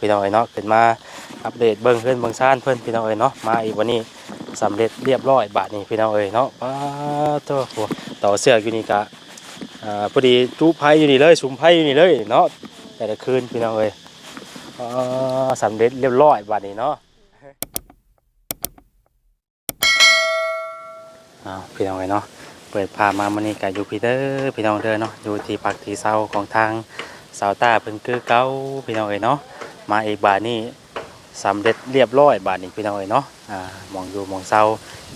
พี่น้องเอ้ยเนาะขึ้นมาอัปเดตเบิ่งเพื่อนเบิ่งซ่านเพิ่นพี่น้องเอ้ยเนาะมาอีกวันนี้สำเร็จเรียบร้อยบาทนี้พี่น้องเอ้ยเนาะป้าโตโหต่อเสือกอยู่นี่กะอ่าพอดีจุไผอยู่นี่เลยสุมไผอยู่นี่เลยเนาะแต่ละคืนพี่น้องเอ้ยอ่าสำเร็จเรียบร้อยบาทนี้เนาะอ้าวพี่น้องเอ้ยเนาะเปิดพามามันนี่กับยูพีเตอร์พี่น้องเด้อเนาะอยู่ที่ปักที่เซาของทางสาวตาเพิ่นคือเก้าพี่น้องเอ้ยเนาะ มาอีกบาทนี่สำเร็จเรียบร้อยบาทนี้พี่น้องเอ้ยเนาะอ่ามองอยู่มองเซา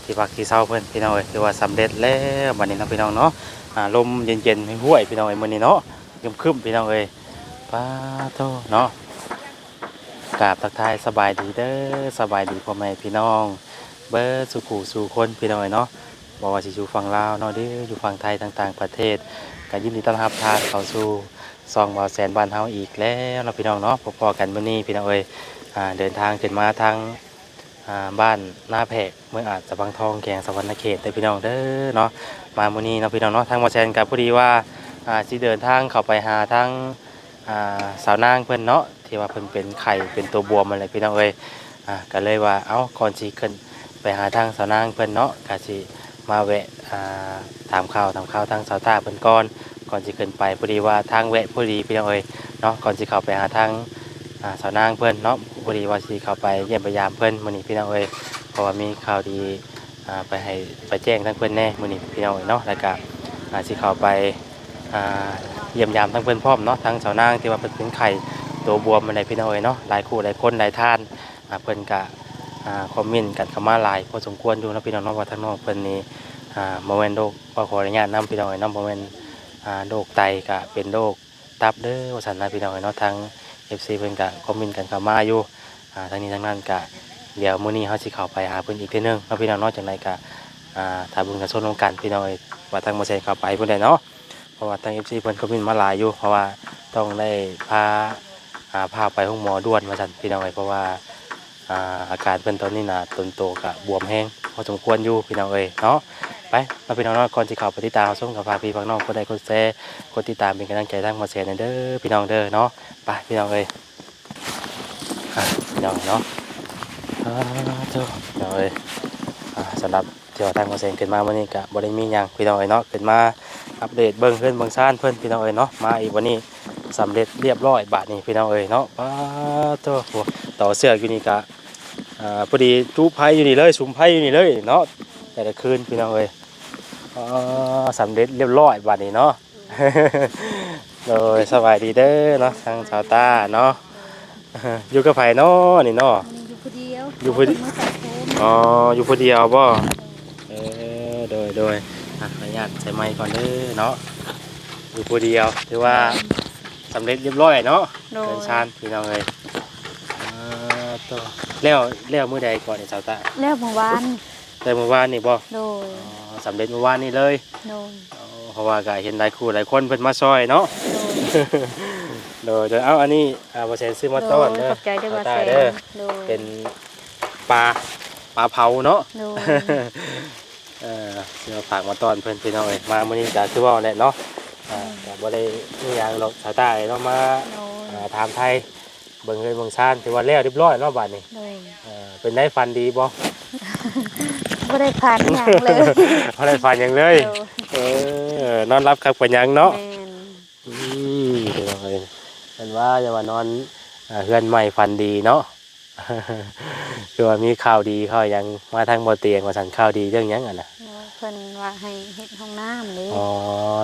ที่ปักที่เซาเพิ่อนพี่น้องเอ้ยคือว่าสำเร็จแล้วบาทนี้เนาะพี่น้องเนาะอ่าลมเย็นๆห้วยพี่น้องเอ้ยมื้อนี้เนาะครึมๆพี่น้องเอ้ยป้าโตเนาะกราบทักทายสบายดีเด้อสบายดีพ่อแม่พี่น้อง เบิร์สุขูสู่คนพี่น้องเอ้ยเนาะบอกว่าสิอยู่ฝั่งลาวเนาะเด้ออยู่ฝั่งไทยต่างๆ ประเทศก็ยินดีต้อนรับทานเข้าสู่ ซองบ่าวแสนบ้านเฮาอีกแล้วเนาพี่น้องเนาะพบๆกันมื้อนี้พี่น้องเอ้ยอเดินทางขึ้นมาทางบ้านหน้าแพกเมื่ออาจสะพังทองแขงสวรรณเขตเด้พี่น้องเด้อเนาะมามื้อนี้เนาะพี่น้องเนาะทางบ่าวแสนกับพอดีว่าอาสิเดินทางเข้าไปหาทางาสาวนางเพิ่นเนาะที่ว่าเพิ่นเป็นไข่เป็นตัวบวมอะไรพี่น้องเอ้ยอ่าก็เลยว่าเอ้าก่อนสิขึ้นไปหาทางสาวนางเพิ่นเนาะก็สิมาแวะถามข่าวถามข่าวทางสาวตาเพิ่นก่อน ก่อนสิขึ้นไปพอดีว่าทางแวะพอดีพี่น้องเอ้ยเนาะก่อนสิเข้าไปหาทางอ่าสาวนางเพิ่อนเนาะพอดีว่าสิเข้าไปเยี่ยมพยายามเพิ่อนมื้อนี้พี่น้องเอ้ยเพราะว่ามีข่าวดีอ่าไปให้ไปแจ้งทางเพิ่อนแน่มื้อนี้พี่น้องเอ้ยเนาะแล้วก็อ่าสิเข้าไปอ่าเยี่ยมยามทางเพิ่อนพร้อมเนาะทางสาวนางที่ว่าเพิ่นเป็นไข้ตัวบวมอะไรพี่น้องเอ้ยเนาะหลายคู่หลายคนหลายท่านอ่าเพิ่อนก็อ่าคอมเมนต์กันเข้ามาหลายพอสมควรอยู่นะพี่น้องเนาะว่าทางน้องเพิ่นนี่อ่าโมเมนโรคก็ขออนุญาตนำพี่น้องไอ้น้ำโมเมนอ่า โรคไตก็เป็นโรคตับเด้อว่าสันนะพี่น้องไอ้เนาะทางเอฟซีเพิ่นก็คอมเมนต์กันเข้ามาอยู่อ่าทางนี้ทางนั้นก็เดี๋ยวมื้อนี้เฮาสิเข้าไปหาเพิ่นอีกเทื่อนึงเนาะพี่น้องเนาะจังไดก็อ่าถ้าบิ่งกันชนลงกันพี่น้องว่าทางบ่ใช่เข้าไปเพิ่นได้เนาะเพราะว่าทาง FC เพิ่นคอมเมนต์มาหลายอยู่ เพราะว่าต้องได้พาพาไปห้องหมอด่วนว่าซั่นพี่น้องเอ้ยเพราะว่าอาการเพิ่นตอนนี้น่ะตนโตก็บวมแห้งพอสมควรอยู่พี่น้องเอ้ยเนาะ ไปมาเป็นน้องๆก่อนที่เขาไปติดตามส่งกับฝากพี่ฝากน้องคนใดคนแซ่คนติดตามเป็นกำลังใจทั้งหมดเสียเด้อพี่น้องเด้อเนาะไปพี่น้องเอ้ยพี่น้องเนาะเจ้าพี่น้องเอ้ยสำหรับเที่ยวทางหมดเสียขึ้นมาวันนี้ก็บ่ได้มีหยังพี่น้องเอ้ยเนาะขึ้นมาอัปเดตเบิ่งเพื่อนเบิ่งซ่านเพื่อนพี่น้องเอ้ยเนาะมาอีกวันนี้สำเร็จเรียบร้อยบาทนี้พี่น้องเอ้ยเนาะป้าเจ้าต่อเสืออยู่นี่กะอ่าพอดีจุไผอยู่นี่เลยสุมไผอยู่นี่เลยเนาะแต่ละคืนพี่น้องเอ้ย อ๋อสำเร็จเรียบร้อยบัดนี้เนาะโดยสบายดีเด้อเนาะทางชาวตาเนาะอยู่กับไผเนาะนี่เนาะอยู่คนเดียวอยู่คนเดียวมาตัดผมอ๋ออยู่คนเดียวบ่เออโดยโดยอะขออนุญาตใช้ไมค์ก่อนเด้อเนาะอยู่คนเดียวถือว่าสำเร็จเรียบร้อยเนาะโดยเดินชานพี่น้องเลยอ่าตัวแล้วแล้วมื้อใดก่อนนี่ชาวตาแล้วเมื่อวานแล้วเมื่อวานนี่บ่โดยอ๋อ สำเร็จเมื่อวานนี่เลยโดยอ๋อเพราะว่าก็เห็นหลายคู่หลายคนเพิ่นมาซอยเนาะ โดยโดยโดยเอาอันนี้อ่าบ่แซนซื้อมาต้อนโดเด้ยอขอบใจด้วยว่าตาแซเด้อนโดยเป็นปลาปลาเผาเนาะ โดย เออเดี๋ยวฝากมาต้อนเพิ่นพี่น้องเอ้ยมามื้อนี้ก็คือว่าแหละเนาะอ่าก็บ่ได้มีหยังหรอกสาวตาเอ้ยเนาะมาโดยอ่าถามไทยเบิ่งเงินเบิ่งซ่านถือว่าแล้วเรียบร้อยเนาะบัดนี้โดย เออเป็นได้ฟันดีบ่ ไม่ได้ผ่านอย่างเลยบ่ได้ฟันหยังเลยโดยเออนอนรับครับปัญญังเนาะแม่นอืมเดี๋ยวเลยเป็นว่าอย่าว่านอนอ่าเฮือนใหม่ฟันดีเนาะคือว่ามีข่าวดีเขายังมาทางบ่เตียงว่าสันข่าวดีเรื่องหยังอะนะโดยเพิ่นว่าให้เฮ็ดห้องน้ำนี่อ๋อ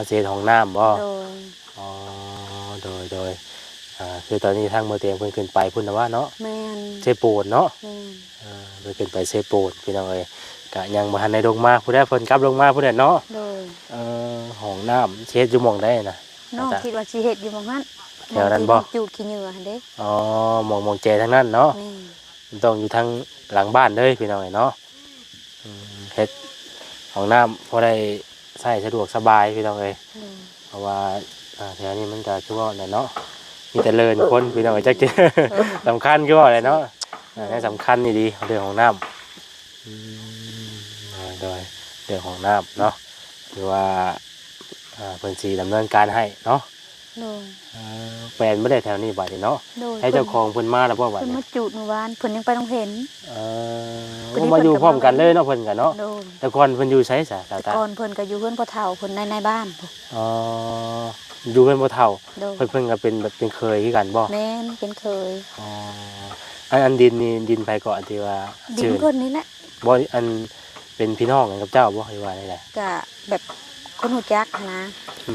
เจนของน้ำบ่โดยอ๋อโดยโดยอ่าคือตอนนี้ทางบ่เตียงเพิ่นขึ้นไปพุ่นนะว่าเนาะแม่นเซปูนเนาะแม่นอ่าเพิ่นขึ้นไปเซปูนพี่น้องเอ้ย กะยังบ่ทันได้ลงมาผู้ใดเพิ่นกลับลงมาผู้ใดเนาะโดยเอ่อห้องน้ำเช็ดอยู่หม่องได้นะน้องคิดว่าสิเฮ็ดอยู่บ่งั้นแถวนั้นบ่มองที่จูดขี้เหงื่อหั่นเด้อ๋อหม่องหม่องเจทั้งนั้นเนาะ แม่นต้องอยู่ทางหลังบ้านเลยพี่น้องไอ้เนาะอืมเฮ็ดของน้ำพอได้ใช้สะดวกสบายพี่น้องเอ้ยโดยเพราะว่าอ่าแถวนี้มันก็คือว่าเนี่ยเนาะมีแต่เลินคนพี่น้องเอ้ยจักจะสำคัญคือว่าอะไรเนาะอ่านี่สำคัญนี่ดีเรื่องของน้ำอืม โดยเรื่องของน้ำเนาะคือว่าอ่าเพิ่นสีดำเนินการให้เนาะโดยเออแฟนบ่ได้แถวนี้บัดนี้เนาะโดยให้เจ้าของเพิ่นมาแล้วบ่บัดเพิ่นนี้มาจูดเมื่อวานเพิ่นยังไปต้องเห็น เอเพิ่อนนี่มาอยู่เพิ่นก็พร้อมกันเลยเนาะเพิ่นก็เนาะโดยแต่ก่อนเพิ่นอยู่ไสซะตาแต่ตาก่อนเพิ่นก็อยู่เพิ่นพ่อเฒ่าเพิ่นในในบ้านพุ่นอ๋ออยู่เพิ่นบ่เฒ่า โดยเพิ่นเพิ่นก็เป็นแบบเป็นเคยคือกันบ่แม่นเป็นเคยอ๋ออันอันดินนี่ดินไผเกาะที่ว่าดินชื่อเพิ่นนี่แหละบ่อัน เป็นพี่น้องกันกับเจ้าบ่หรือว่าได้ไดก็แบบคนหูจักนะอื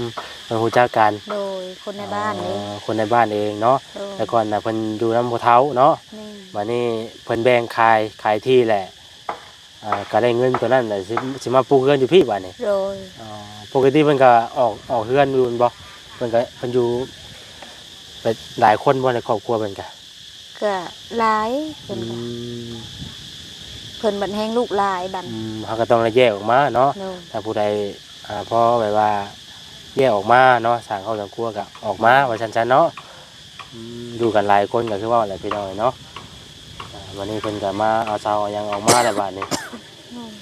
มเพิ่นรู้จักกัน โดยคนในบ้านนี่อ๋อคนในบ้านเองเนาะโดยแต่ก่อนน่ะเพิ่นอยู่นำบ่เฒ่าเนาะแม่นบัดนี้เพิ่นแบ่งขายขายที่แหละอ่าก็ได้เงินตัวนั้นน่ะสิสิมาปลูกเรือนอยู่พี่บัดนี้โดยอ๋อปกติเพิ่นก็ออกออกเรือนอยู่แม่นบ่เพิ่นก็เพิ่นอยู่ไปหลายคนบ่ในครอบครัวเพิ่นก็ก็หลายเพิ่นก็ เพิ่นบัดแฮงลูกหลายบัดอืมเขาก็ต้องแยกออกมาเนาะ โดยถ้าผู้ใดอ่าพอแบบว่าแยกออกมาเนาะสั่งเข้าสังครัวก็ออกมาว่าชันๆเนาะอืมอยู่กันหลายคนก็คือว่าอะไรพี่น้อยเนาะอ่าวันนี้เพิ่นก็มาเอาเสาเอาหยังออกมาแล้วบัดนี้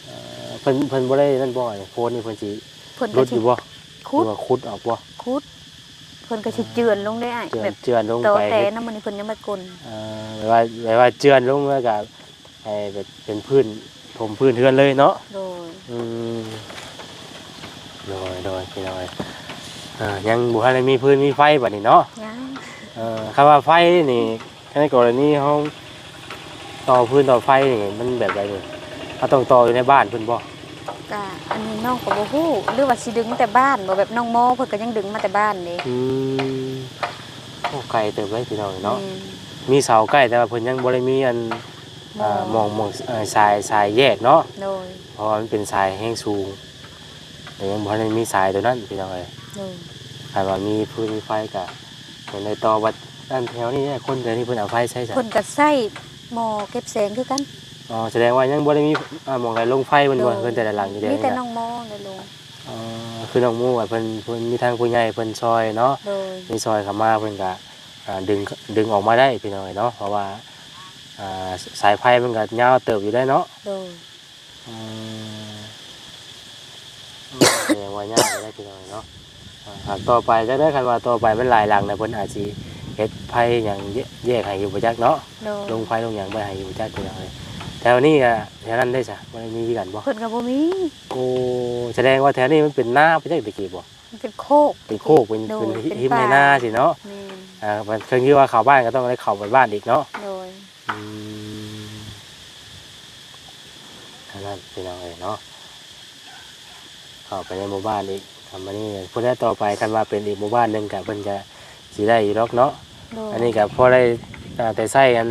เอ่อเพิ่นเพิ่นบ่ได้นั่นบ่นี่โพนนี่เพิ่นสิเพิ่นรุก็ดอสิยู่บ่หคุรืดอว่าขุดออกบ่คุดเพิ่นก็สิเจือนลงได้อ้ายเจือแบนบเจือนลงโตไปแต่เฮ็ดน้ำมันนี่เพิ่นยังไม่กลนเอ่อแบบว่าแบบว่าเจือนลงแล้วก็ ให้แบบเป็นพื้นถมพื้นเทือนเลยเนาะโดยอืมโดยโดยพี่น้อยอ่ายังบุทันได้มีพื้นมีไฟบัดนี้เนาะยังเอ่อคำว่าไฟนี่ในกรณีเขาต่อพื้นต่อไฟนี่มันแบบไรเลยเขาต้องต่ออยู่ในบ้านเพิ่นบ่ก็อันนี้น้องก็บ่ฮู้หรือว่าสิดึงแต่บ้านบ่แบบน้องโมเพิ่นก็ยังดึงมาแต่บ้านเด้อืมโอ้ไกลเติบไว้พี่น้อยเนาะแม่มีเสาใกล้แต่ว่าเพิ่นยังบ่ได้มีอันน อ่ามองมองเอ่อสายสายแยกเนาะโดยเพราะว่ามันเป็นสายแห้งสูงแต่ยังบ่ได้มีสายตัวนั้นพี่น้อยโดยถ้าว่ามีพื้นมีไฟก็เห็นในต่อวัดด้านแถวนี้เนี่ยคนเดี๋ยวนี้เพิ่นเอาไฟใช้จ้ะเพิ่นก็ใส่หม้อเก็บแสงคือกันอ๋อแสดงว่ายังบ่ได้มีอ่าหมองไหนลงไฟเพิ่นบ่เพิ่นแต่ละหลังอยู่เด้มีแต่นี่น้นะองโมเลยลงอ๋อคือน้องหมู่ว่าเพิ่นเพิ่นมีทางผู้ใหญ่เพิ่นซอยเนาะ โดยมีซอยเข้ามาเพิ่นก็อ่าดึงดึงออกมาได้พี่น้อยเนาะเพราะว่า อ่าสายไฟมันก็ยาวเติบอยู่ได้เนาะโดยอืมแสดงว่ายากอยู่ได้พี่น้อยเนาะอ่าหากต่อไปจะได้คันว่าต่อไปมันหลายหลังนะเพิ่นอาจสิเฮ็ดไฟหยังแยแยกให้อยู่บ่จักเนาะ โดยลงไฟลงหยังไปให้อยู่บ่จักพี่น้อยแถวนี้อะแถวนั้นได้จ้ะบ่ได้มีคือกันบ่ เพิ่นก็บ่มีโอ้แสดงว่าแถวนี้มันเป็นหน้าไปจักตะกี้บ่มันเป็นโคก เป็นโคกเป็นโดยเป็นเป็นหิมป่าในหน้าสิเนาะแม่นอ่ามันเคยคิดว่าเข้าบ้านก็ต้องได้เข้าไปบ้านอีกเนาะโดย อืมอันนั้นพี่น้องเอ้ยเนาะเข้าไปในหมู่บ้านอีกทำมานี่พูดได้ต่อไปกันว่าเป็นอีกหมู่บ้านหนึงก็เพิ่นจะสิได้อยู่หรอกเนาะโดยอันนี้ก็พอได้อ่าแต่ใช้อัน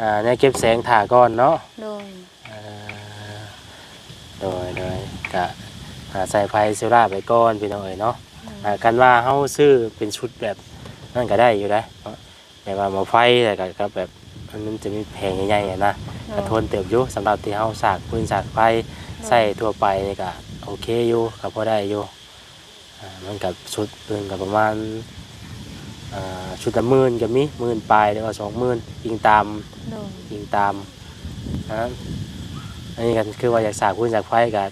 อ่าในเก็บแสงถ่าก่อนเนาะ โดยอ่าโดยโดยก็อ่าใส่ไฟเซลล่าร์ไปก่อนพี่น้องเอ๋ยเนาะอ่ากันว่าเฮาซื้อเป็นชุดแบบนั่นก็ได้อยู่ได้เนาะแต่ว่าหมาไฟแต่ก็ก็แบบ มันจะมีแผงใหญ่ๆอะนะก็ทนเติบอยู่สำหรับที่เฮาสากพื้นสากไฟใส่ทั่วไปนี่ก็โอเคอยู่ก็พอได้อยู่อ่ามันกับชุดเพิ่นก็ประมาณอ่าชุดละหมื่นก็มีหมื่นปลายหรือว่าสองหมื่นยิงตามโดยยิงตามนะอันนี้กันคือว่าอยากสากพื้นสากไฟก็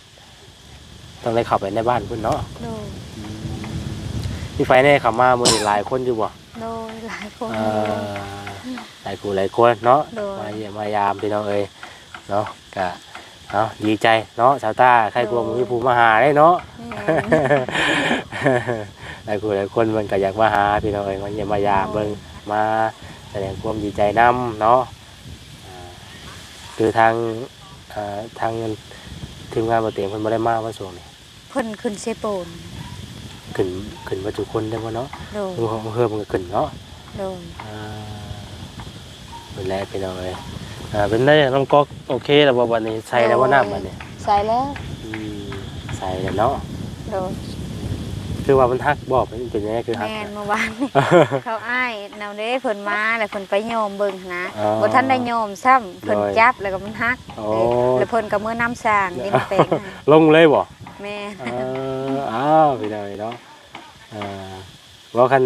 ต้องได้เข้าไปในบ้านพุ่นเนาะโดยมีไฟแน่เข้ามามือนี้หลายคนอยู่บ่ โดยหลายคนเอ่อหลายคู่หลายคนเนาะโดย มาเยี่ยมมายามพี่น้องเอ้ยเนาะก็เนาะดีใจเนาะชาวตาใครกลัวมึงมีผู้มาหาได้เนาะ แม่นหลายคู่หลายคนมันก็อยากมาหาพี่น้องเอ้ยมาเยี่ยมมายามเบิ่งมาแสดงความดีใจนํเนาะอ่าคือทางอ่าทางทีมงานบ่เตียงเพิ่นบ่ได้มาว่าช่วงนี้เพิ่นขึ้นเซโปน ขึ้นขึ้นมาทุกคนได้บ่เนาะโดยเพิ่นเพิ่มมันก็ขึ้นเนาะโดยอ่าเป็นแรกพี่น้องเอ้ยอ่าเป็นได้น้องก๊อกโอเคแล้วบ่วันนี้ใส่แล้วบ่น้ำบัดนี้ใส่แล้วอืมใส่แล้วเนาะโดยคือว่ามันฮักบอกมันเป็นยังไงคือฮักแม่นเมื่อวานนี่เขาอ้ายแนวเด้เพิ่นมาแล้วเพิ่นไปโยมเบิ่งนะอ๋อบ่ทันได้โยมซ้ำเพิ่นโดยจับแล้วก็มันหักโอ้เออแล้วเพิ่นก็มือน้ำสร้างดินแปลงให้ลงเลยบ่ แม่เอออ้าวพี่น้องเอ้ยเนาะอ่าว่าคัน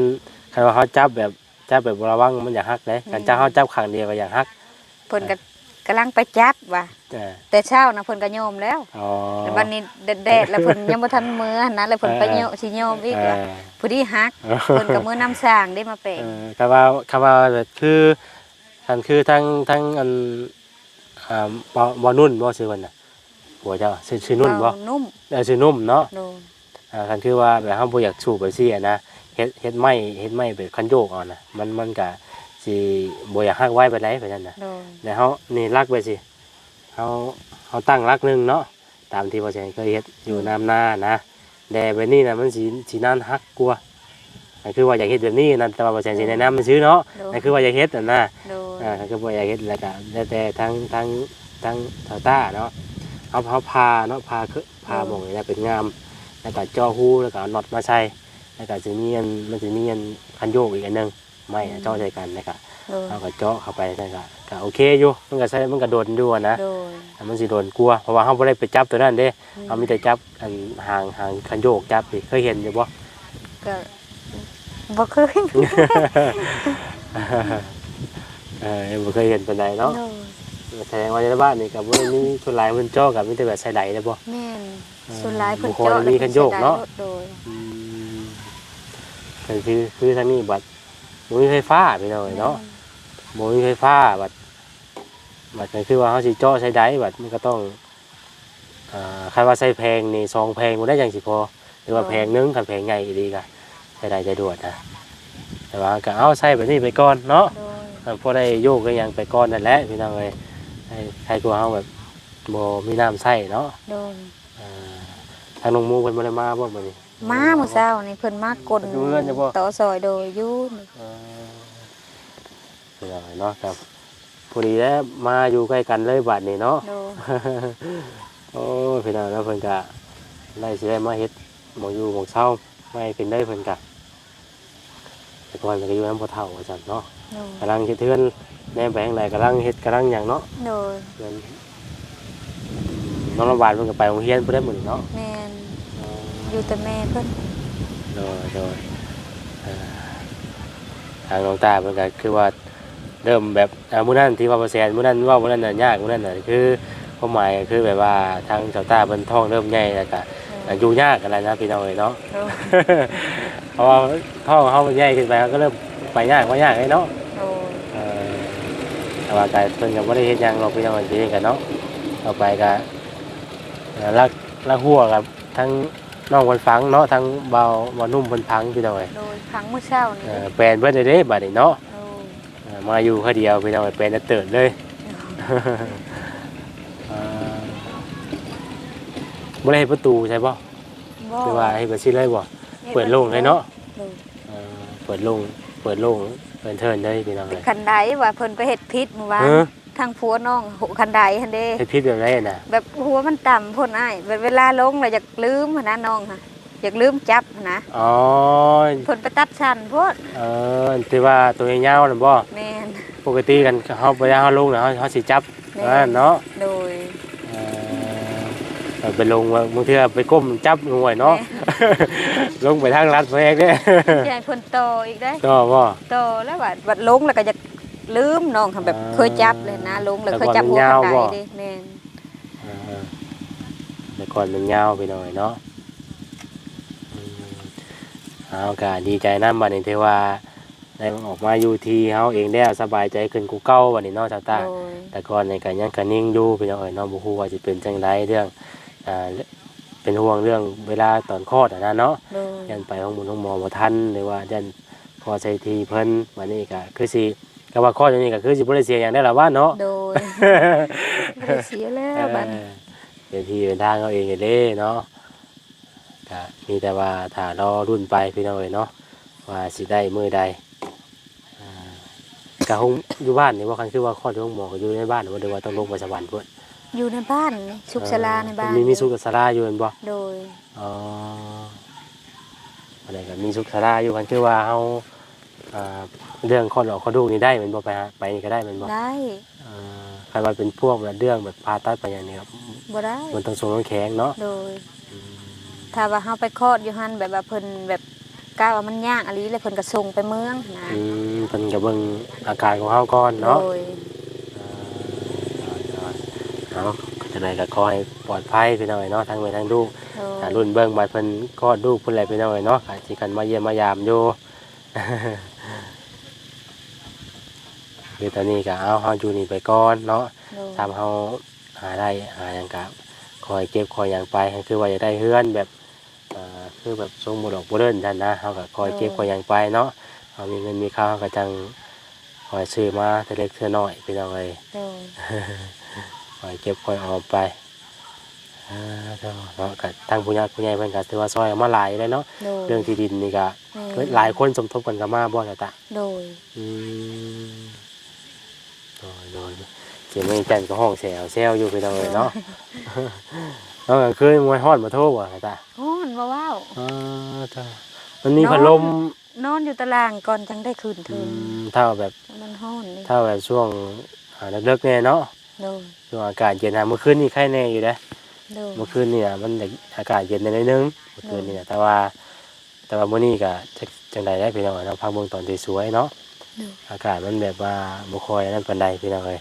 คันว่าเขาจับแบบจับแบบบ่ระวังมันอยากฮักเด้คันจับเขาจับข้างเดียวก็อยากฮักเพิ่นก็กำลังไปจับว่ะเออแต่เช้านะเพิ่นก็โยมแล้วอ๋อแต่วันนี้แดดๆแล้วเพิ่นยังบ่ทันมือนะแล้วเพิ่นไปโยมสิโยมอีกเอว่ะอผู้ที่ฮักเพิ่นก็มือน้ำสร้างได้มาแปลงเออคำว่าคำว่าแบบคือคันคือทั้งทั้งอันอ่าบ่บ่นุ่นบ่ชื่อมันน่ะ หัวเจ้าชื่อชื่อนุ่นบ่เว้านุ่มเออชื่อนุ่มเนาะโดนอ่าคันคือว่าแบบเฮาบ่อยากสูบไปซี่อะนะเฮ็ดเฮ็ดไม้เฮ็ดไม้แบบคันโยกเอ่อนน่ะมันมันก็สิบ่อยากฮักไว้ไปไหนไปนั่นน่ะโดนแล้วเฮานี่รักไปสิเฮาเฮาตั้งรักหนึงเนาะตามที่พ่อแสนเคยเฮ็ดอยู่น้ำหน้านะแต่แบบนี้น่ะมันสิสินานฮักกว่านั่นคือว่าอยากเฮ็ดแบบนี้นั่นแต่ว่าพ่อแสนสิแนะนำมันซื้อเนาะโดนนั่นคือว่าอยากเฮ็ดน่ะนะโดนอ่าก็บ่อยากเฮ็ดแล้วก็แล้วแต่ทั้งทั้งทั้งชาวต้าเนาะ เอาเอาพาเนาะพาคือพาหมองนี่นะเป็นงาม แล้วก็จ่อหูแล้วก็เอาน็อตมาใส่แล้วก็จะมีอันมันจะมีอันคันโยกอีกอันหนึงไม่อะจ่อใส่กันแล้วก็โดนเอาก็เจาะเข้าไปนั่นก็ก็โอเคอยู่มันก็ใช้มันก็โดนอยู่อะนะ โดนแต่มันสิโดนกลัวเพราะว่าเฮาบ่ได้ไปจับตัวนั้นเด้เฮามีแต่จับอันหางหางคันโยกจับดิเคยเห็นอยู่บ่ ก็บ่เคยเออบ่เคยเห็นปานใดเนาะโดน แสดงว่าในบ้านนี่ก็บ่ได้มีส่วนหลายเพิ่นเจาะกับมีแต่แบบใส่ไหลได้บ่แม่นเออส่วนหลายเพิ่นบุคคลเจาะมีคันโยกเนาะโดนอืมก็คือคือทางนี้บัดบ่มีไฟฟ้าไปหน่อยเนาะบ่มีไฟฟ้าบัดบัดก็คือว่าเฮาสิเจาะใช้ได้บัดมันก็ต้องอ่าคันว่าใช้แพงนี่สองแพงบ่ได้จังสิพอหรือว่าแพงหนึงคันแพงใหญ่อีหลีก็ใช้ได้ใจดวดนะแต่ว่าก็เอาใช้แบบนี้ไปก่อนเนาะโดนอ่าพอได้โยกก็ยังไปก่อนนั่นแหละพี่น้องเอ้ย ให้ให้กลัวเฮาแบบบ่มีน้ำใช้เนาะโดนอ่าทางน้องหมูเพิ่นบ่ได้มาบ่มื้อนี้ มามื้อเช้านี่เพิ่นมากลอยู่เรือนอยู่บ่ ต่อซอยโดยอยู่นี่เออพี่น้องเอ้ยเนาะครับพอดีแล้วมาอยู่ใกล้กันเลยบัดนี้เนาะ โดนโอ้ยพี่น้องแล้วเพิ่นกะได้สิได้มาเฮ็ดหมองอยู่หมองเช่าไม่ให้เป็นได้เพิ่นกะแต่ก่อนมันก็อยู่น้ำพอเท่าว่าซั่นเนาะโดนกำลังเฮ็ดเทือน แหนมไปทางใดกำลังเฮ็ดกำลังหยังเนาะโดนเพิ่นน้องระบาดเพิ่นก็ไปโรงเรียนเพิ่นได้หมดเนาะแม่นเอออยู่แต่แม่เพิ่นโดยโดยเอ่อทางน้องตาเพิ่นก็คือว่าเริ่มแบบอ่ามื้อนั้นที่ว่าบ่แซนมื้อนั้นเว่ามื้อนั้นน่ะยากมื้อนั้นน่ะคือความหมายก็คือแบบว่าทางเจ้าตาเพิ่นท้องเริ่มใหญ่แล้วก็อะอยู่ยากอะไรนะพี่น้องเอ้ยเนาะ โดนเพราะว่าท้องเขามันใหญ่ขึ้นไปก็เริ่มไปยากว่ายากไอ้เนาะโดนเออ แต่ว่าการเพิ่นก็บ่ได้เฮ็ดหยังหรอกพี่น้องเอ้ยกันเนาะต่อไปก็เอ่อรักรักหัวกับทั้งน้องคนฟังเนาะทั้งเบาเบานุ่มคนพังพี่น้องเอ้ยโดนครั้งมื้อเช้านี่เออแปลนเพิ่นได้เด้บัดนี้เนาะโดนเออมาอยู่คนเดียวพี่น้องเอ้ยแปลนแล้วเติร์ดเลยเออบ่ได้เฮ็ดประตูใช่บ่บ่หรือว่าเฮ็ดบ่ซิเลยบ่เปิดโล่งเลยเนาะโดนเอ่อเปิดโล่งเปิดโล่ง เปิดเทิร์นได้พี่น้องเลยคันใดว่าเพิ่นไปเฮ็ดพิษเมื่อวานเออทางผัวน้องโหคันใดหั่นเด้เฮ็ดพิษแบบไรน่ะ แบบหัวมันต่ำพ่นอ้ายแบบเวลาลงแล้วอยากลืมหั่นนะน้องค่ะอยากลืมจับหั่นนะอ๋อเพิ่นไปตัดชั้นโพดเออที่ว่าตัวยาวๆน่ะบ่แม่นปกติกันเฮาเวลาเฮาลงน่ะเฮาเฮาสิจับแม่อ่าเนาะโดยเออเอา ไปลงว่าบางเทื่อไปก้มจับงวยเนาะ ลงไปทางลัดแพกเด้ใหญ่เพิ่นโตอีกได้ก็บ่โตแล้วว่าบัดลงแล้วก็อยากลืมน้องค่ะแบบอ่าเคยจับเลยนะลงแล้วแต่เคยก่อนจับหัวมันยาวคันบ่ใดเด้แม่นเออแต่ก่อนมันยาวไปหน่อยเนาะอืมเอาก็ดีใจนำบัดนี้ที่ว่าได้ออกมาอยู่ที่เฮาเองแล้วสบายใจขึ้นกูเก่าบัดนี้เนาะชาวตาโดยแต่ก่อนในการยังกันนิ่งอยู่พี่น้องเอ๋ยเน้องบุฮูว่าจะเป็นจังไรเรื่อง อ่าเป็นห่วงเรื่องเวลาตอนคลอดอะนะเนาะโดยยันไปห้องมุนห้องหมอบ่ทันหรือว่ายันพอใช้ทีเพิ่นวันนี้ก็คือสิก็ว่าคลอดอย่างนี้ก็คือสิบ่ได้เสียอย่างได้ละว่าเนาะ โดยบ่ได้เสียแล้วบัดนี้เออเป็นที่เป็นทางเอาเองเด้เนาะก็มีแต่ว่าถ้ารอรุ่นไปพี่น้องเอ๋ยเนาะว่าสิได้มื้อใดอ่าก็คงอยู่บ้านนี่ว่าคันคือว่าคลอดที่ห้องหมอก็อยู่ในบ้านบ่ได้ว่าต้องลงไปสวรรค์พุ่น อยู่ในบ้านนี่สุขศาลาในบ้านมีมีสุขศาลาอยู่แม่นบ่โดยอ๋ออะไรก็มีสุขศาลาอยู่กันคือว่าเฮาอ่าเรื่องคลอดออกคลอดลูกนี่ได้แม่นบ่ไปฮะไปนี่ก็ได้แม่นบ่ได้อ่าใครว่าเป็นพวกแบบเรื่องแบบผ่าตัดไปอย่างนี้ครับบ่ได้มันต้องส่งน้ำแข็งเนาะโดยถ้าว่าเฮาไปคลอดอยู่หั่นแบบว่าเพิ่นแบบกล้าว่ามันยากอะลีเลยเพิ่นก็ส่งไปเมืองนะอืมเพิ่นก็เบิ่งอาการของเฮาก่อนเนาะโดยอ่า เนาะจังไดก็ขอให้ปลอดภัยพี่น้องเนาะทั้งแม่ทั้งลูกโดยถ้ารุ่นเบิ่งบัดเพิ่นคลอดลูกเพิ่นแหละพี่น้องเนาะอาจสิกันมาเยี่ยมมายามอยู่ คือตอนนี้ก็เอาเฮาอยู่นี่ไปก่อนเนาะ โดยทำเฮาหาได้หาหยังก็คอยเก็บคอยหยังไปคือว่าอยากได้เฮือนแบบเอ่อคือแบบทรงบ่ดอกบ่เดินท่านนะเฮาก็คอยเก็บคอยหยังไปเนาะเฮามีเงินมีข้าวเฮาก็จังคอยซื้อมาแต่เล็กเท่าน้อยพี่น้องเอ้ยโดย คอยเก็บคอยออมไปอ่าเนาะเนาะก็ทางผู้ใหญ่ผู้ใหญ่เพิ่นก็ถือว่าซอยเอามาหลายเลยเนาะโดยเรื่องที่ดินนี่ก็แม่หลายคนสมทบกันก็มาบ่ล่ะตะโดยอืมโดยโดยเขียนไม่จันก็ห้องแซวแซวอยู่ไปเลยเนาะแล้วกลางคืนมวยฮอดมาโทษบ่ล่ะตะโอ้นบ่ว้าวอ่าจ้ะมันมีพัดลมนอนอยู่ตารางก่อนจังได้คืนอืถึงมเท่าแบบมันฮ้อนนี่เท่าแบบช่วงอ่าเลิกๆเนี่ยเนาะ โดยช่วงอากาศเย็นนะเมื่อคืนนี่ไข้แน่อยู่นะโดยเมื่อคืนนี่น่ะมันอากาศเย็นในอยนึงเมื่อคืนนี่นะแต่ว่า แต่ว่ามื้อนี้ก็จักจังใดได้พี่น้องเนาะพักเบิ่งตอนที่สวยเนาะโดยอากาศมันแบบว่าบ่ค่อยนั่นปานใดพี่น้องเอ้ย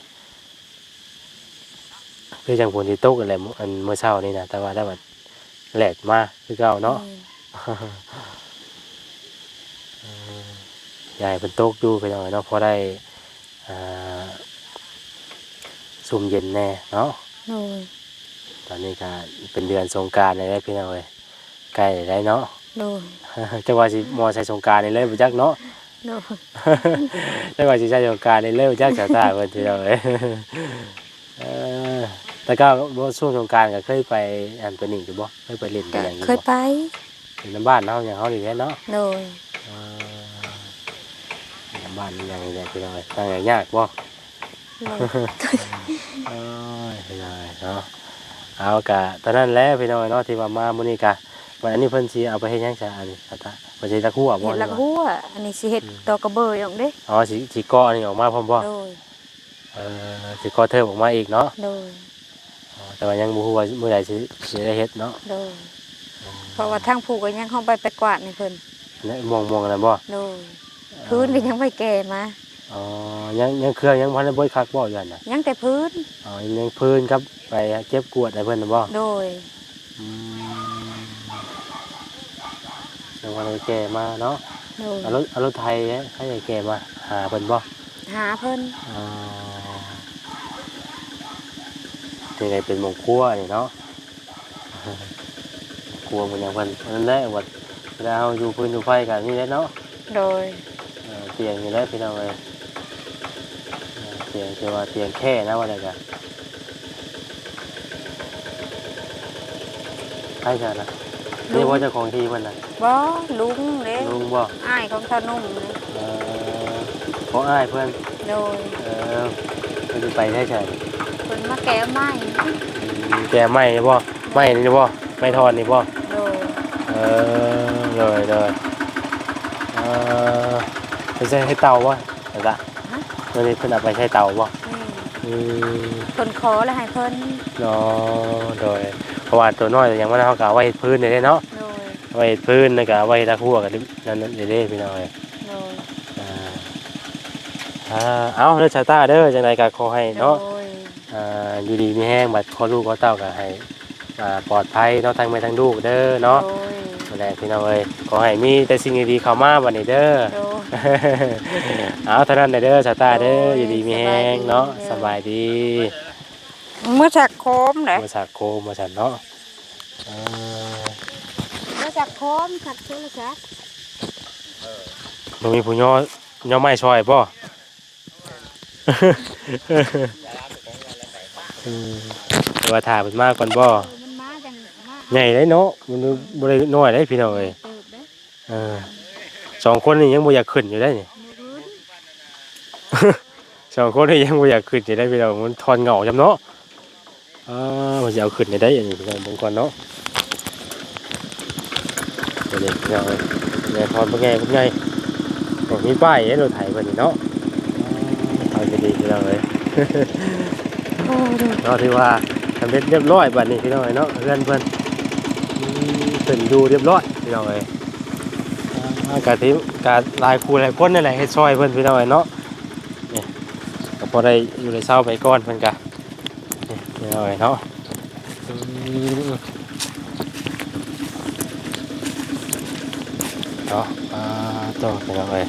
คือจังฝนที่ตกอะไรอันเมื่อเช้านี่นะแต่ว่าได้บัดแหลกมาคือเก่าเนาะยายเป็นตกอยู่พี่น้องเอ้ยเนาะพอได้อ่า ซุ่มเย็นแน่เนาะโดยตอนนี้ก็เป็นเดือนสงกรารเลยได้พี่น้องเอ้ยใกล้ได้เนาะ โดยจังว่าสิมอใส่สงกรารนี่เลยบ่จักเนาะ โดยจังว่าสิใส่สงกรารนี่เลยบ่จักชาวตาเพิ่นพี่น้องเอ้ยเออแต่ก็บ่ช่วงสงกรารก็เคยไปอันไปนี่อยู่บ่เคยไปเล่นไปก็หยังอยู่เคยบ่ไปอยู่ในบ้านเฮาอย่างเฮานี่แหละเนาะโดยเออบ้านนี่ยังนี่แหละพี่น้องเอ้ยตั้งแต่ยากบ่ โอ้ยพี่น้องเอ้ยเนาะเอากะตอนนั้นแหล้วพี่น้องเอ้ยเนาะที่ว่ามามื้อนี้กะวันอันนี้เพิ่นสิเอาไปเฮ็ดหยังซะอันนี้ตาตาเพิ่นสิตะคั่วบ่เห็ดละหัวอันนี้สิเห็ดตอกระเบยอย่างเด้อ๋อสิสิกาะอันนี้ออกมาพร้อมบ่โดยเออสิกาะเทิมออกมาอีกเนาะโดยอ๋อแต่ว่ายังบ่ฮู้ว่ามื้อใดสิสิได้เฮ็ดเนาะโดยเพราะว่าทางผูกก็ยังเข้าไปไปกวาดในเพิ่นเนี่ยมองมองอันบ่โดยพื้นก็ยังไม่แก่มา อ๋อยังยังเครื่องยังบ่ทันได้บ่คักบ่อยู่นั่นน่ะยังแต่พื้นอ๋อยังพื้นครับไปเก็บกวดให้เพิ่นน่ะบ่โดยอืมยังว่าเราแก่มาเนาะโดยเอารถเอารถไทยเนี่ยให้แก่มาหาเพิ่นบ่หาเพิ่นอ๋อที่ไหนเป็นหมงครัวนี่เนาะครัวมันยังเพิ่นนั่นแหละวัดเวลาเราอยู่พื้นอยู่ไฟกันนี่แหละเนาะโดยเออเตียงนี่แหละพี่น้องเอ้ย เออเตียงคือว่าเตียงแค่นะว่าอะไรกันใช่ใช่นะนี่ว่าเจ้าของที่มันนะบ่ลุงเด้ลุงบ่อ้ายของทานุ่มเลยเออขออ้ายเพื่อนโดยเออเพิ่นสิไปใช่ใช่เพิ่นมาแก้ไม้แกไม้นี่บ่ไม้นี่บ่ไม้ทอนนี่บ่โดยเออเลยเลยเออไปใช้ให้เตาบ่เดี๋ยวละ เมื่อนี้เพิ่นเอาไปใช้เตาบ่นี่อืมเพิ่นขอแล้วให้เพิ่นเนาะโดยเพราะว่าตัวน้อยแต่ยังมันเขาก็เอาไว้เฮ็ดพื้นนี่เด้เนาะโดยเอาไว้เฮ็ดพื้นแล้วก็เอาไว้ตะคั่วกันนั่นนั่นเด้พี่น้องเอ้ยโดยอ่าอ่าเอาเด้อชาตาเด้อจังไดก็ขอให้เนาะอ่าอยู่ดีมีแห้งบัดขอลูกขอเต้าก็ให้อ่าปลอดภัยเนาะทั้งแม่ทั้งลูกเด้อเนาะโดยแหละพี่น้อยขอให้มีแต่สิ่งดีๆเข้ามาบัดนี้เด้อโดย เอาเท่านั้นเด้อชาตาเด้อโอ้ยอยู่ดีมีแห้งเนาะสสบาบายยดีดีเมื่อจากโคมเด้มาสักโคมาสันเนาะอ่าเมื่อจากโคมสักชื่อจักบ่มีผู้ย่อย่อไม้ช่วยป่ะอืมแต่ว่าถ่าเป็นมากก่อนบ่มันมาจังมาใหญ่ได้เนาะมันบ่ได้น้อยได้พี่น้องเอ้ยเติบเด้เออ สองคนนี่ยังบ่อยากขึ้นอยู่ได้นี่ สองคนนี่ยังบ่อยากขึ้นอยู่ได้พี่น้องมันทอนเหงาจำเนาะอ่ามันจะเอาขึ้นได้ได้อันนี้พี่น้องเบิ่งก่อนเนาะเดี๋ยวนี้พี่น้องเอ้ยแม่ทอนไงบ่ไงบ่มีป้ายให้เรถไถเพิ่นนี่เนาะอ่าทำไปดีพี่น้องเอ้ยเนาะที่ว่าสำเร็จเรียบร้อยบัดนี้พี่น้องเอ้ยเนาะเพื่อนเพิ่อืมเพิ่นอยู่เรียบร้อยพี่น้องเอ้ย กะที่กะหลายคูหลายคนนั่นแหละเฮ็ดซอยเพิ่นพี่น้องเอ้ยเนาะนี่ก็พอได้อยู่ในเช้าไปก่อนเพิ่นกะนี่พี่น้องพี่น้เอ้ยเนาะเนาะอ่าต้องพี่น้องเอ้ย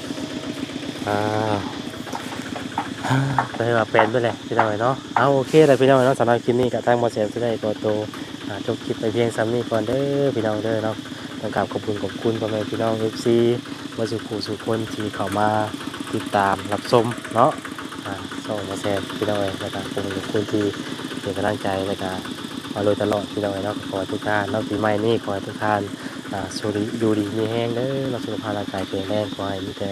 อ่าไปว่าเป็นไปเลยพี่น้องเอ้ยเนาะเอาโอเคเลยพี่น้องเอ้ยเนาะสำหรับคลิปนี้กับทางบอเซลจะได้กดตัวจบคลิปไปเพียงซ้ำนี้ก่อนเด้อพี่น้องเด้อเนาะ ต้องกราบขอบคุณขอบคุณพ่อแม่พี่น้องเอฟซีมาสุขุสุคนที่เข้ามาติดตามรับชมเนาะอ่าส่งมาแชร์พี่น้องเอ๋ยแล้วก็ขอบคุณทุกคนที่เป็นกำลังใจแล้วก็มาโดยตลอดพี่น้องเอ๋ยเนาะขอทุกท่านนาะปีใหม่นี้ขอทุกท่านอ่าสุริยูดีมีแห้งเด้อเราสุขภาพร่างกายแข็งแรงขอให้มีแต่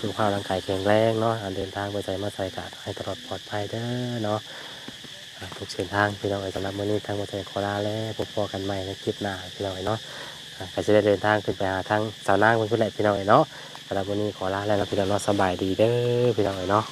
สุขภาพร่างกายแข็งแรงเนาะเดินทางไปใส่มาใส่กาดให้ตลอดปลอดภัยเด้อเนาะ ทุกเส้นทางพี่น้องเอ๋ยสำหรับมื้อนี้ทางบริษัทขอลาและพบพอกันใหม่ในคลิปหน้าพี่น้องเอ๋ยเนาะอ่าก็จะได้เดินทางขึ้นไปหาทางสาวนางเพื่อนๆแหละพี่น้องเอ๋ยเนาะสำหรับวันนี้ขอลาแล้วนะพี่น้องเนาะสบายดีเด้อพี่น้องเอ๋ยเนาะ